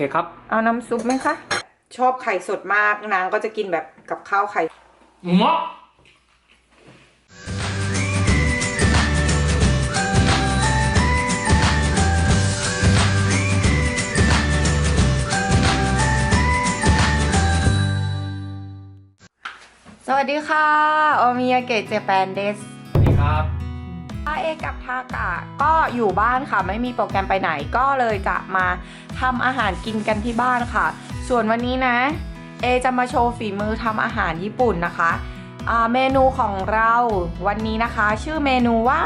เคครับ เอาน้ำซุปไหมคะ ชอบไข่สดมากนางก็จะกินแบบกับข้าวไข่หมอสวัสดีค่ะ โอมิยาเกะเจแปนเดส เอกับทากะก็อยู่บ้านค่ะ ไม่มีโปรแกรมไปไหนก็เลยจะมาทำอาหารกินกันที่บ้านค่ะ ส่วนวันนี้นะ เอจะมาโชว์ฝีมือทำอาหารญี่ปุ่นนะคะอ่าเมนูของเราวันนี้นะคะ ชื่อเมนูว่า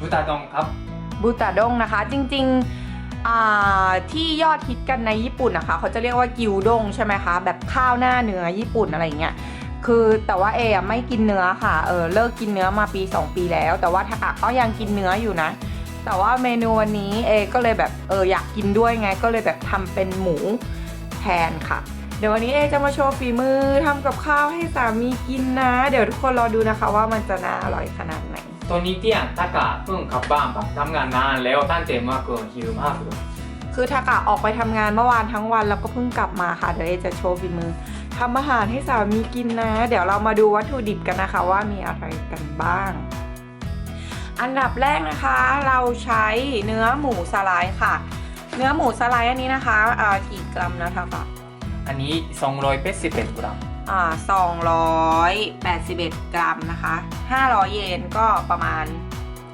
บุตาดงครับบูตาดงนะคะ จริงๆอ่าที่ยอดฮิตกันในญี่ปุ่นนะคะ เขาจะเรียกว่ากิวด้งใช่ไหมคะ แบบข้าวหน้าเนื้อญี่ปุ่นอะไรอย่างเงี้ย คือแต่ว่าเออะไม่กินเนื้อค่ะ เออเลิกกินเนื้อมาปี 2 ปีแล้ว แต่ว่าทากะก็ยังกินเนื้ออยู่นะ แต่ว่าเมนูวันนี้เอก็เลยแบบเอออยากกินด้วยไง ก็เลยแบบทำเป็นหมูแทนค่ะ เดี๋ยววันนี้เอจะมาโชว์ฝีมือทำกับข้าวให้สามีกินนะ เดี๋ยวทุกคนรอดูนะคะว่ามันจะน่าอร่อยขนาดไหนตัวนี้เตี้ยตากะเพิ่งกลับบ้านแบบทำงานนานแล้วตั้งใจมากเกินหิวมากเลยคือทากะออกไปทำงานเมื่อวานทั้งวันแล้วก็เพิ่งกลับมาค่ะเดี๋ยวเอจะโชว์ฝีมือ ทำอาหารให้สามีกินนะ เดี๋ยวเรามาดูวัตถุดิบกันนะคะว่ามีอะไรกันบ้าง อันดับแรกนะคะเราใช้เนื้อหมูสไลด์ค่ะ เนื้อหมูสไลด์อันนี้นะคะอ่ากี่กรัมนะทากะอันนี้ 281 กรัมอ่า281 กรัมนะคะ 500 เยนก็ประมาณ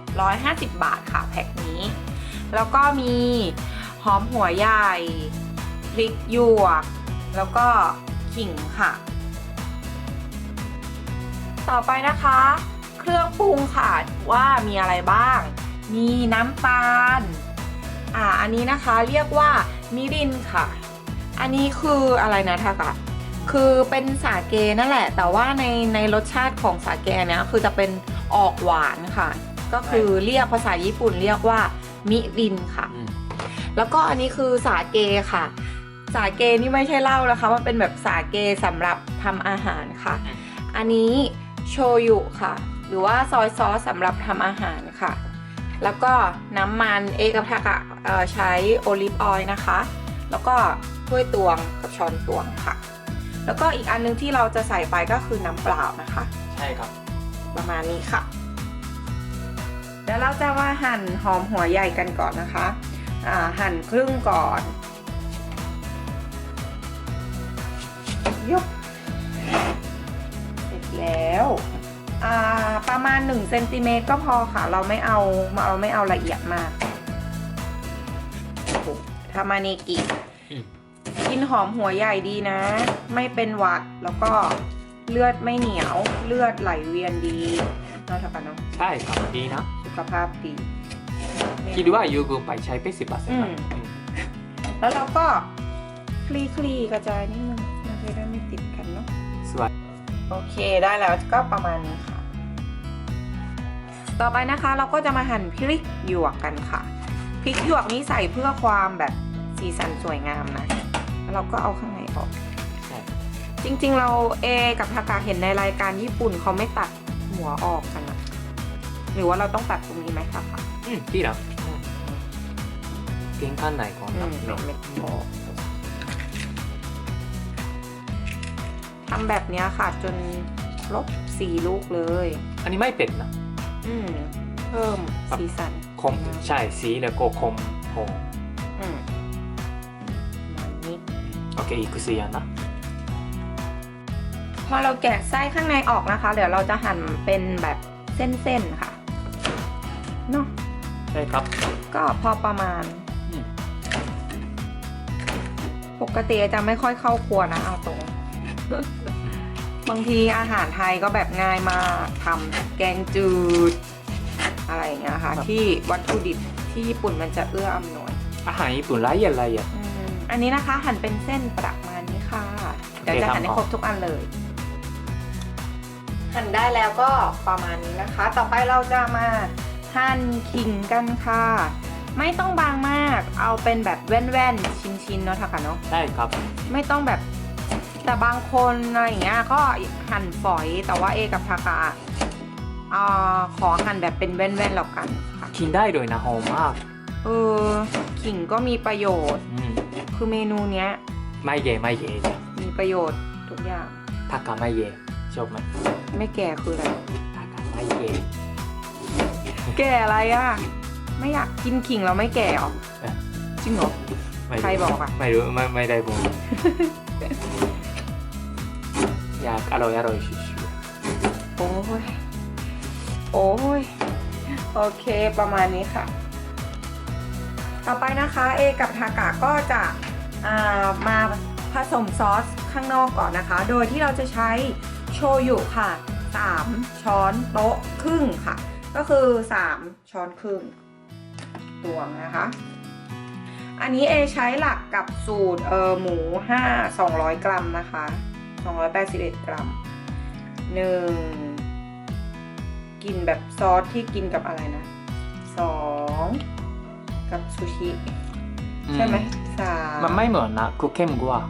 150 บาทค่ะแพ็คนี้ แล้วก็มีหอมหัวใหญ่ พริกหยวก แล้วก็ ขิงค่ะ ต่อไปนะคะ เครื่องปรุงค่ะว่ามีอะไรบ้าง มีน้ำตาล อ่า อันนี้นะคะเรียกว่ามิรินค่ะ อันนี้คืออะไรนะทากะคือเป็นสาเกนั่นแหละ แต่ว่าในในรสชาติของสาเกเนี้ยคือจะเป็นออกหวานค่ะ ก็คือเรียกภาษาญี่ปุ่นเรียกว่ามิรินค่ะ แล้วก็อันนี้คือสาเกค่ะ สาเกนี่ไม่ใช่เหล้านะคะ มันเป็นแบบสาเกสำหรับทำอาหารค่ะอืมอันนี้โชยุค่ะ หรือว่าซอยซอสสำหรับทำอาหารค่ะ แล้วก็น้ำมันเอกับทากะเอ่อใช้โอลิฟออยล์นะคะ แล้วก็ถ้วยตวงกับช้อนตวงค่ะ แล้วก็อีกอันนึงที่เราจะใส่ไปก็คือน้ำเปล่านะคะ ใช่ครับ ประมาณนี้ค่ะเดี๋ยวเราจะมาหั่นหอมหัวใหญ่กันก่อนนะคะอ่าหั่นครึ่งก่อน ยกเสร็จแล้วอ่าประมาณ1เซนติเมตรก็พอค่ะ เราไม่เอาเราไม่เอาละเอียดมากโอ้โหทามาเนกิอืมกินหอมหัวใหญ่ดีนะ ไม่เป็นหวัดแล้วก็เลือดไม่เหนียวเลือดไหลเวียนดีเนาะทักกันเนาะใช่ครับดีนะ สุขภาพดี คิดว่ายูกูไปใช้ไปสิบเปอร์เซ็นต์อืมแล้วเราก็คลี่คลี่กระจายนิดนึง โอเคได้แล้วก็ประมาณนี้ค่ะ ต่อไปนะคะเราก็จะมาหั่นพริกหยวกกันค่ะ พริกหยวกนี้ใส่เพื่อความแบบสีสันสวยงามนะ แล้วเราก็เอาข้างในออกใช่จริงๆ เราเอกับทากาเห็นในรายการญี่ปุ่นเขาไม่ตัดหัวออกกันนะหรือว่าเราต้องตัดตรงนี้ไหมทากาอืมดีนะอืมเก่งขั้นไหนก่อ ทำแบบเนี้ยค่ะจนครบสี่ลูกเลย อันนี้ไม่เป็ดนะ อืมเพิ่มสีสันคมใช่สีแล้วก็คมโอ้อืมประมาณนี้โอเคอีกสีอันนะ พอเราแกะไส้ข้างในออกนะคะ เดี๋ยวเราจะหั่นเป็นแบบเส้นๆค่ะเนาะใช่ครับ ก็พอประมาณ อืม ปกติจะไม่ค่อยเข้าครัวนะเอาตรง บางทีอาหารไทยก็แบบง่ายมากทำแกงจืด อะไรอย่างเงี้ยค่ะ ที่วัตถุดิบที่ญี่ปุ่นมันจะเอื้ออำนวย อาหารญี่ปุ่นละเอียดละเอียดอืมอันนี้นะคะหั่นเป็นเส้นประมาณนี้ค่ะ เดี๋ยวจะหั่นให้ครบทุกอันเลย หั่นได้แล้วก็ประมาณนี้นะคะ ต่อไปเราจะมาหั่นขิงกันค่ะ ไม่ต้องบางมาก เอาเป็นแบบแว่นๆ ชิ้นๆ เนาะทากะเนาะใช่ครับ ไม่ต้องแบบ แต่บางคนอะไรอย่างเงี้ยก็หั่นฝอยแต่ว่าเอกับทากะอ่าขอหั่นแบบเป็นแว่นๆแล้วกันค่ะกินได้เลยนะหอมมากเออขิงก็มีประโยชน์ อืมคือเมนูเนี้ย ไม่เย่ไม่เย่จ้ะมีประโยชน์ทุกอย่าง ทากาไม่เย่ชอบไหมไม่แก่คืออะไร ทากาไม่เย่แก่อะไรอะ ไม่อยากกินขิงแล้วไม่แก่หรอเอ๊ะจริงเหรอ ไม่ใครบอกอะ ไม่รู้ไม่ไม่ได้บอก อยากอร่อยอร่อยชิวๆโอ้ย โอ้ย โอเคประมาณนี้ค่ะ ต่อไปนะคะเอกับทากะก็จะามาผสมซอสข้างนอกก่อนนะคะ โดยที่เราจะใช้โชยุค่ะ 3 ช้อนโต๊ะครึ่งค่ะ ก็คือ 3 ช้อนครึ่งตวงนะคะ อันนี้เอใช้หลักกับสูตรเออหมู 5 200 กรัมนะคะ 281 กรัมหนึ่งกินแบบซอสที่กินกับอะไรนะสองกับซูชิๆใช่ไหมอืสามมันไม่เหมือนนะคือเข้มกว่า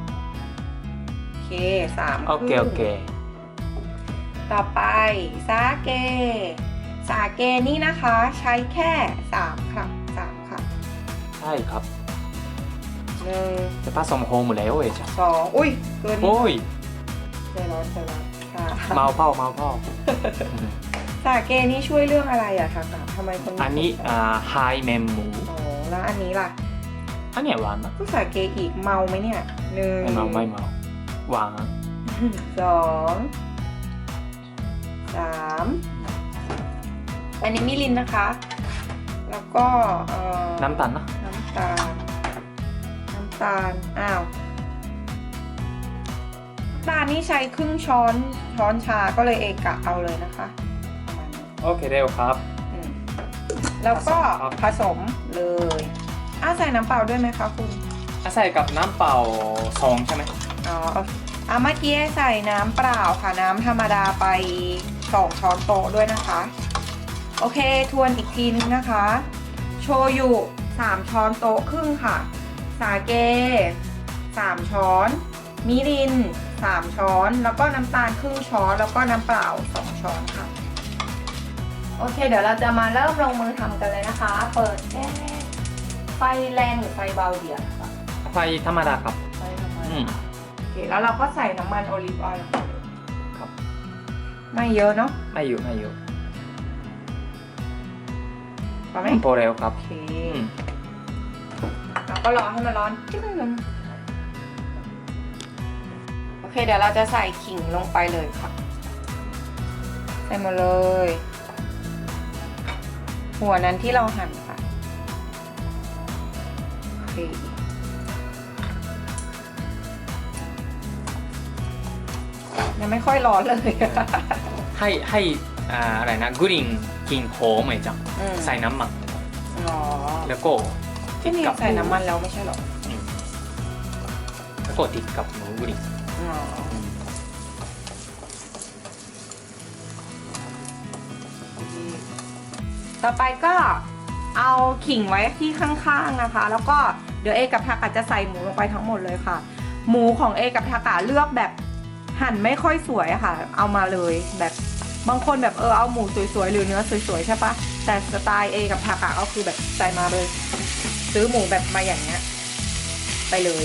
โอเคสามโอเครึ่งโอเค ต่อไปสาเก สาเกนี่นะคะใช้แค่สามครับสามค่ะใช่ครับหนึ่งจะผสมโฮมแล้วเอ๋จ้ะสองอุ้ย เกินนิดโอ้ย ใจร้อนใจร้อนค่ะเมาเผาเมาเผาอืมสาเกนี่ช่วยเรื่องอะไรอะคะคะทำไมคนอันนี้อ่าไฮเมมหมูอ๋อแล้วอันนี้ล่ะอันเนี้ยหวานนะก็สาเกอีกเมาไหมเนี่ยหนึ่งไม่เมาไม่เมาหวานสองสามอันนี้มิลินนะคะ แล้วก็เอ่อน้ำตาลนะน้ำตาลน้ำตาลอ้าวน้ำ ตาลนี่ใช้ครึ่งช้อนช้อนชาก็เลยเอกะเอาเลยนะคะประมาณนี้โอเคเร็วครับ อืมแล้วก็ครับผสมเลยอ้าวใส่น้ำเปล่าด้วยไหมคะคุณ ใส่กับน้ำเปล่าซองใช่ไหมอ๋อโอเคอะเมื่อกี้ใส่น้ำเปล่าค่ะน้ำธรรมดาไปสองช้อนโต๊ะด้วยนะคะ โอเคทวนอีกทีนึงนะคะ โชยุ3ช้อนโต๊ะครึ่งค่ะ สาเก3ช้อน มิริน 3 ช้อน แล้วก็น้ำตาลครึ่งช้อน แล้วก็น้ำเปล่า 2 ช้อนค่ะ โอเค เดี๋ยวเราจะมาเริ่มลงมือทำกันเลยนะคะ เปิดแก๊สไฟแรงหรือไฟเบาเดียวค่ะไฟธรรมดาครับ ไฟธรรมอืดามโอเค แล้วเราก็ใส่น้ำมันโอลิฟออยล์ลงไปเลยครับ ไม่เยอะเนาะไม่อยู่ไม่อยู่พอไหมพอแล้วครับ โอเค อืม เราก็รอให้มันร้อนจึ๊งนึงโอ เคเดี๋ยวเราจะใส่ขิงลงไปเลยค่ะ ใส่มาเลย หัวนั้นที่เราหั่นค่ะโอเคยังไม่ค่อยร้อนเลยให้ให้อ่าอะไรนะกรีนกินหอมไหมจังอืมใส่น้ำมันอ๋อแล้วก็ที่นี่ใส่น้ำมันแล้วไม่ใช่เหรออืมแล้วก็ติดกับหมูกรีนอ๋อ ต่อไปก็เอาขิงไว้ที่ข้างๆนะคะ แล้วก็เดี๋ยวเอกับทากะจะใส่หมูลงไปทั้งหมดเลยค่ะ หมูของเอกับทากะเลือกแบบหั่นไม่ค่อยสวยค่ะ เอามาเลยแบบบางคนแบบเออเอาหมูสวยๆหรือเนื้อสวยๆใช่ปะแต่สไตล์เอกับทากะก็คือแบบใส่มาเลย ซื้อหมูแบบมาอย่างเงี้ยไปเลย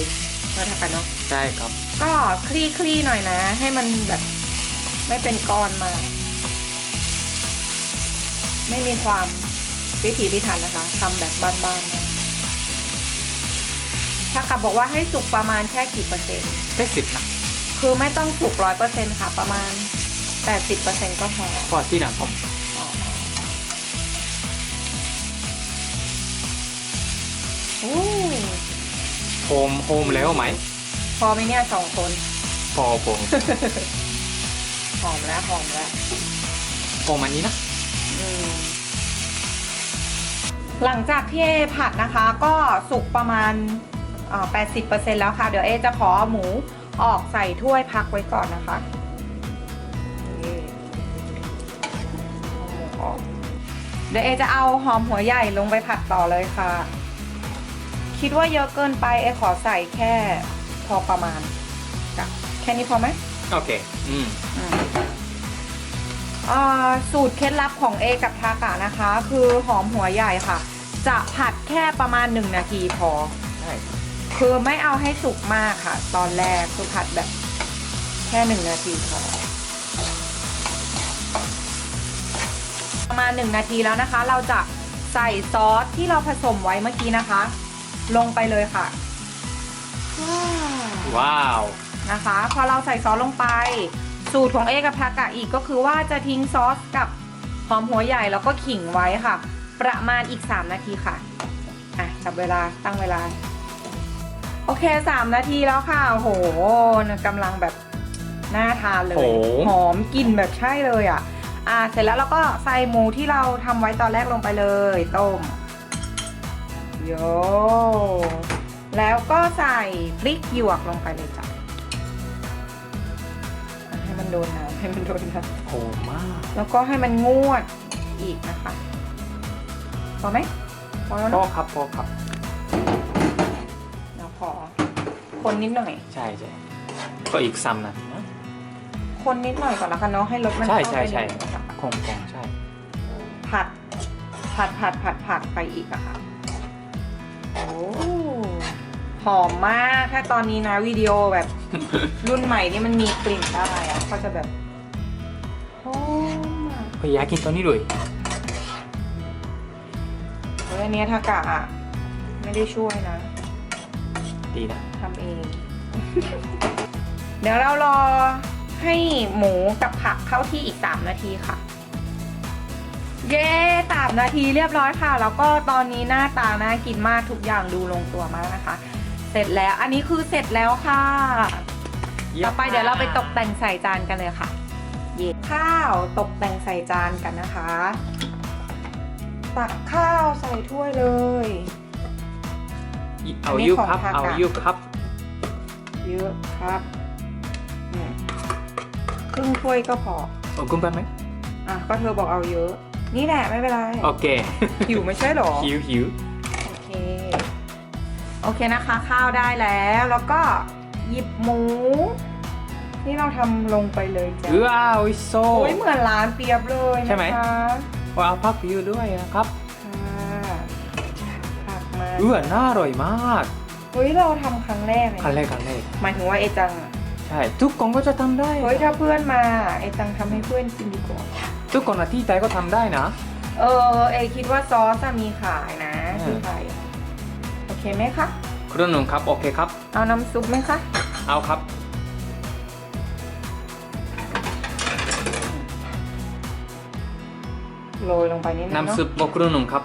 มาทากะเนาะใช่ครับ ก็คลี่คลี่ๆหน่อยนะ ให้มันแบบ ไม่เป็นก้อนมากไม่มีความพิถีพิถันนะคะทำแบบบ้านๆนะถ้ากับบอกว่าให้สุกประมาณแค่กี่เปอร์เซ็นต์ได้สิบนะคือไม่ต้องสุกร้อยเปอร์เซ็นต์ค่ะ ประมาณแปดสิบเปอร์เซ็นต์ก็พอเพราะที่หลังผมโอ้ โฮมโฮมแล้วไหม พอไหมเนี่ยสองคน พอผมหอมแล้วหอมแล้วโฮมอันนี้นะ อืมหลังจากที่เอผัดนะคะ ก็สุกประมาณอ่า80%แล้วค่ะ เดี๋ยวเอจะขอเอาหมูออกใส่ถ้วยพักไว้ก่อนนะคะนี่เอาหมูออกเดี๋ยวเอจะเอาหอมหัวใหญ่ลงไปผัดต่อเลยค่ะ คิดว่าเยอะเกินไปเอขอใส่แค่พอประมาณจ้ะแค่นี้พอไหมโอเค อืมอ่าสูตรเคล็ดลับของเอกับทากะนะคะ คือหอมหัวใหญ่ค่ะ จะผัดแค่ประมาณ 1 นาทีพอใช่คือไม่เอาให้สุกมากค่ะ ตอนแรกคือผัดแบบแค่หนึ่งนาทีพอประมาณหนึ่งนาทีแล้วนะคะ เราจะใส่ซอสที่เราผสมไว้เมื่อกี้นะคะ ลงไปเลยค่ะว้าวว้าว นะคะ พอเราใส่ซอสลงไป สูตรของเอกับทากะอีกก็คือว่าจะทิ้งซอสกับหอมหัวใหญ่แล้วก็ขิงไว้ค่ะ ประมาณอีก 3 นาทีค่ะอะจับเวลาตั้งเวลา โอเค 3 นาทีแล้วค่ะโอ้โหกำลังแบบน่าทานเลย โอ้ หอมกลิ่นแบบใช่เลยอะ อะเสร็จแล้วเราก็ใส่หมูที่เราทำไว้ตอนแรกลงไปเลยต้ม โย แล้วก็ใส่พริกหยวกลงไปเลยจ้ะอะให้มันโดนน้ำให้มันโดนน้หอมมากำแล้วก็ให้มันงวดอีกนะคะพอไหมพอแล้วพอเนาะครับพอครับเราพอคนนิดหน่อย ใช่ใช่ก็อีกซ้ำนาทีนะคนนิดหน่อยก่อนละกันเนาะให้รสมันใช่เข้าใช่ไปใช่ในนะคะคงคงใช่ ผัด ผัดผัดผัดผัดไปอีกอะค่ะโอ้ หอมมาก ถ้าตอนนี้นะวิดีโอแบบ รุ่นใหม่นี่มันมีกลิ่นได้อะก็จะแบบหอมอะพยายามกินตัวนี้ด้วยเฮ้ยอันเนี้ยทากะอะไม่ได้ช่วยนะดีนะทำเอง เดี๋ยวเรารอให้หมูกับผักเข้าที่อีก 3 นาทีค่ะ เย้สามนาทีเรียบร้อยค่ะ แล้วก็ตอนนี้หน้าตาน่ากินมากทุกอย่างดูลงตัวมากนะคะ เสร็จแล้ว อันนี้คือเสร็จแล้วค่ะ ต่อไปเดี๋ยวเราไปตกแต่งใส่จานกันเลยค่ะ เย่ข้าวตกแต่งใส่จานกันนะคะ ตักข้าวใส่ถ้วยเลย เอาอันนี้ยูของครับทากะเอายูครับเยอะครับอืมครึ่งถ้วยก็พอเอากุ้งไปไหมอะก็เธอบอกเอาเยอะ นี่แหละไม่เป็นไรโอเคหิวไม่ใช่หรอ หิวหิวโอเค โอเคนะคะ ข้าวได้แล้ว แล้วก็หยิบหมูที่เราทำลงไปเลยจ้ะว้าวโอ้ยโซ โอ้ยเหมือนร้านเปียบเลยนะคะใช่ไหม ว้าวพักยูด้วยนะครับค่ะผักมาเออน่าอร่อยมากเฮ้ยเราทำครั้งแรกเลยครั้งแรกครั้งแรกหมายถึงว่าเอจังอะใช่ ทุกคนก็จะทำได้ เฮ้ยถ้าเพื่อนมาเอจังทำให้เพื่อนกินดีกว่า ทุกคนอะที่ไทยก็ทำได้นะ เออเอคิดว่าซอสอะมีขายนะอืม ที่ไทยโอเคไหมคะ ครึ่งหนึ่งครับโอเคครับ เอาน้ำซุปไหมคะ เอาครับ โรยลงไปนิดนึงเนาะน้ำซุปโมครึ่งหนึ่งครับ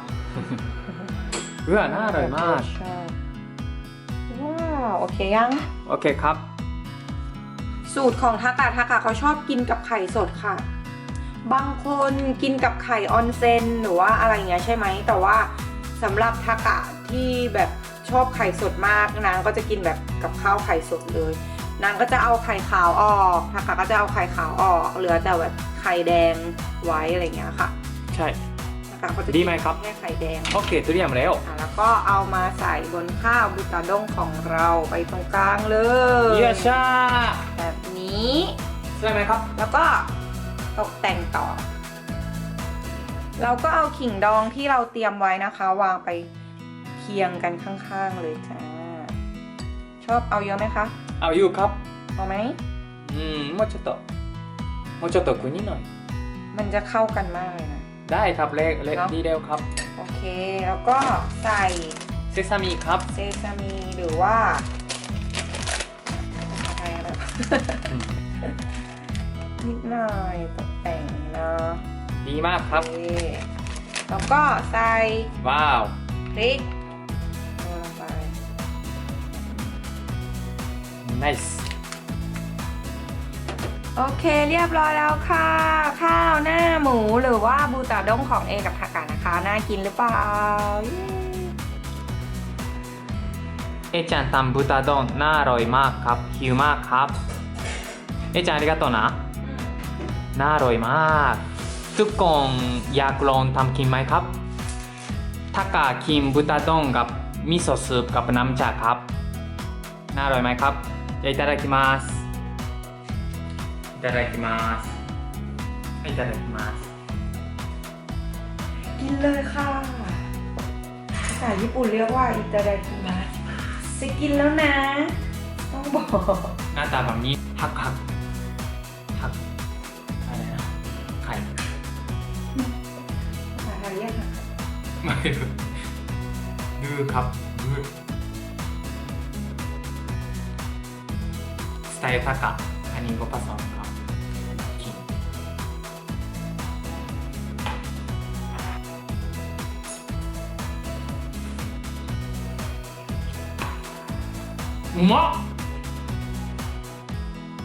เออน่าอร่อยมาก ใช่ว้าว โอเคยัง โอเคครับ สูตรของทากะทากะเขาชอบกินกับไข่สดค่ะ บางคนกินกับไข่ออนเซนหรือว่าอะไรเงี้ยใช่ไหม แต่ว่าสำหรับทากะที่แบบชอบไข่สดมากนางก็จะกินแบบกับข้าวไข่สดเลย นางก็จะเอาไข่ขาวออกทากะก็จะเอาไข่ขาวออก เหลือแต่แบบไข่แดงไว้อะไรเงี้ยค่ะ ใช่ ทากะก็จะดีไหมครับ แค่ไข่แดงโอเคเตรียมแล้วอะแล้วก็เอามาใส่บนข้าวบุตาด้งของเราไปตรงกลางเลยเยชาแบบนี้ใช่ไหมครับ แล้วก็ ตกแต่งต่อ เราก็เอาขิงดองที่เราเตรียมไว้นะคะ วางไปเคียงกันข้างๆเลยจ้า ชอบเอาเยอะไหมคะ เอาอยู่ครับ เอาไหม อืมもうちょっともうちょっと国หน่อย มันจะเข้ากันมากเลยนะ ได้ครับเล็กเล็ก เนอะ ดีเร็วครับ โอเค แล้วก็ใส่ เซซามิครับ เซซามีหรือว่าอะไรอะไร นิดหน่อยตกแต่งเนาะ ดีมากครับ โอเคแล้วก็ใส่ ว้าว พริกลงไป nice โอเคเรียบร้อยแล้วค่ะ ข้าวหน้าหมูหรือว่าบูตาด้งของเอกับทากานะคะ น่ากินหรือเปล่าเย้ เอちゃんทำบุตาดอนน่าอร่อยมากครับหิวมากครับ เอちゃんありがとうนะ น่าอร่อยมาก ทุกคนอยากลองทำกินไหมครับถ้ากากินบุตาดอนกับมิโซะซุปกับน้ำชาครับ น่าอร่อยไหมครับいただきますいただきますいただきます กินเลยค่ะภาษาญี่ปุ่นเรียกว่าอิตาดาคิมัส จะกินแล้วนะ ต้องบอก หน้าตาแบบนี้หักหักหัก ไม่รู้ดื้อครับดื้อสไตล์ทากะอันนี้ก็ผสมครับกินうまっ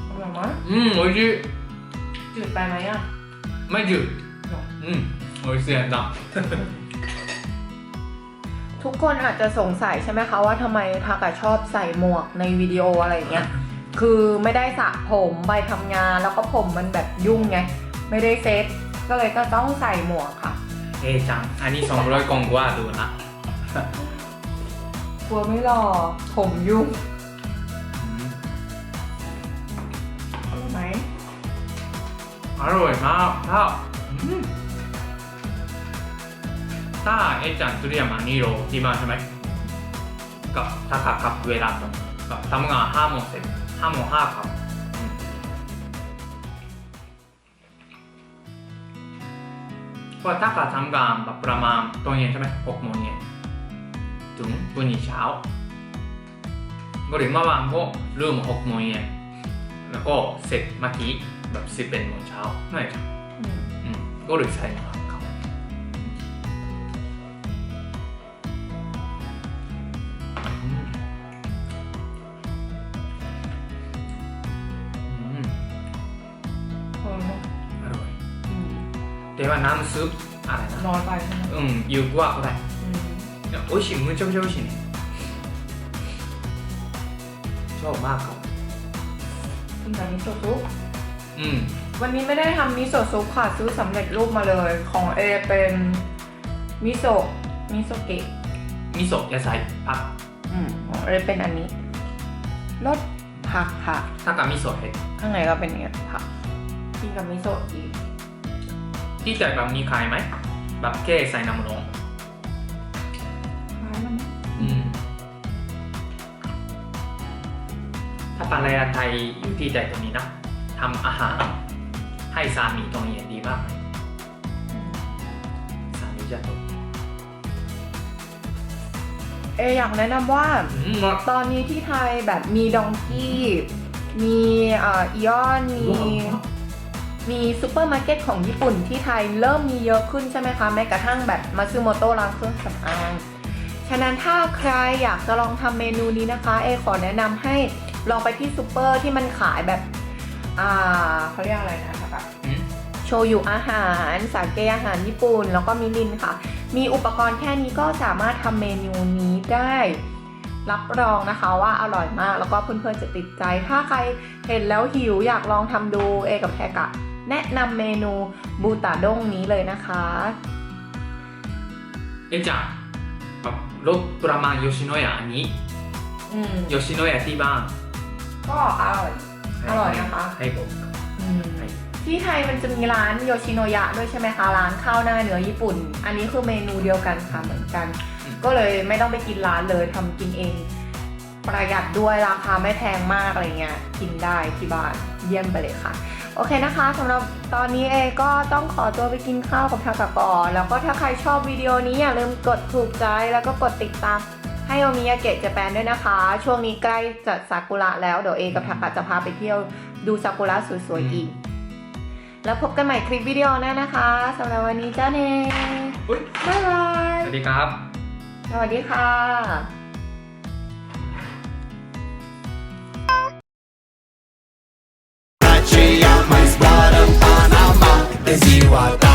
อร่อยมั้ย うん美味しい จืดไปไหมอ่ะ ไม่จืดอืม美味しいな ทุกคนอาจจะสงสัยใช่ไหมคะว่าทำไมทากะชอบใส่หมวกในวิดีโออะไรอย่างเงี้ย คือไม่ได้สระผมไปทำงานแล้วก็ผมมันแบบยุ่งไง ไม่ได้เซ็ตก็เลยก็ต้องใส่หมวกค่ะ เอจัง อันนี้200กล่องกว่าดูนะ กลัวไม่หล่อผมยุ่งอืมรู้ไหม อร่อยมากถ้าอืมถ้าเอจังทุเรียนมานี่โรที่บ้านใช่ไหมกับถ้าขับขับเวลาตรงกับทำงานห้าโมงเสร็จห้าโมงห้าครับอืมเพราะถ้าขับทำงานแบบประมาณตอนเย็นใช่ไหมหกโมงเย็นถึงวันนี้เช้าก็เลยเมื่อวานก็เริ่มหกโมงเย็นแล้วก็เสร็จเมื่อกี้แบบสิบเอ็ดโมงเช้าไม่ใช่อืมอืมก็เลยใส่มาค แต่ว่าน้ำซุปอะไรนะ น้อยไปใช่ไหม うん言うはこれอืม いや美味しいむちゃくちゃ美味しいねชอบมากครับ กินกับมิโซะซุป อืม วันนี้ไม่ได้ทำมิโซะซุปค่ะซื้อสำเร็จรูปมาเลย ของเอเป็นมิโซะมิโซะเกะ 味噌野菜ผัก อืมของเอเป็นอันนี้รสผักค่ะ ถ้ากับ味噌เห็ด ข้างในก็เป็นอย่างเงี้ยผักกินกับมิโซะอีก ที่ใจแบบมีขายไหมแบบแค่ใส่น้ำลงคล้ายมันอืมถ้าภรรยาไทยอยู่ที่ใจตรงนี้นะทำอาหารให้สามีตรงนี้ดีมากไหมสามีจะตกเออยากแนะนำว่า อืมหมดตอนนี้ที่ไทยแบบมีดองกี้ มีเอ่ออีออน มีมี ซูเปอร์มาร์เก็ตของญี่ปุ่นที่ไทยเริ่มมีเยอะขึ้นใช่ไหมคะ แม้กระทั่งแบบมาซูโมโตร้านเครื่องสำอางฉะนั้นถ้าใครอยากจะลองทำเมนูนี้นะคะ เอขอแนะนำให้ลองไปที่ซูเปอร์ที่มันขายแบบ อ่าเขาเรียกอะไรนะคะแบบอืมโชยุอาหาร สาเกอาหารญี่ปุ่น แล้วก็มิรินค่ะ มีอุปกรณ์แค่นี้ก็สามารถทำเมนูนี้ได้ รับรองนะคะว่าอร่อยมากแล้วก็เพื่อนๆจะติดใจ ถ้าใครเห็นแล้วหิวอยากลองทำดูเอกับแทกะ แนะนำเมนูบูตาด้งนี้เลยนะคะเอะจังแบบรถประมาณโยชิโนยะอันนี้อืมโยชิโนยะที่บ้านก็อร่อย อร่อยนะคะ ให้ผมอืมให้ที่ไทยมันจะมีร้านโยชิโนยะด้วยใช่ไหมคะร้านข้าวหน้าเนื้อญี่ปุ่น อันนี้คือเมนูเดียวกันค่ะเหมือนกัน ก็เลยไม่ต้องไปกินร้านเลยทำกินเอง ประหยัดด้วยราคาไม่แพงมากอะไรเงี้ยกินได้ที่บ้านเยี่ยมไปเลยค่ะ โอเคนะคะสำหรับตอนนี้เองก็ต้องขอตัวไปกินข้าวกับทากะก่อนแล้วก็ถ้าใครชอบวิดีโอนี้อย่าลืมกดถูกใจแล้วก็กดติดตามให้โอมิยาเกะเจแปนด้วยนะคะ ช่วงนี้ใกล้จะซากุระแล้วเดี๋ยวเอกับทากะจะพาไปเที่ยวดูซากุระสวยๆอีก แล้วพบกันใหม่คลิปวิดีโอหน้านะคะสำหรับวันนี้จ้าเนอุ๊ยบ๊ายบาย สวัสดีครับ สวัสดีค่ะ is he what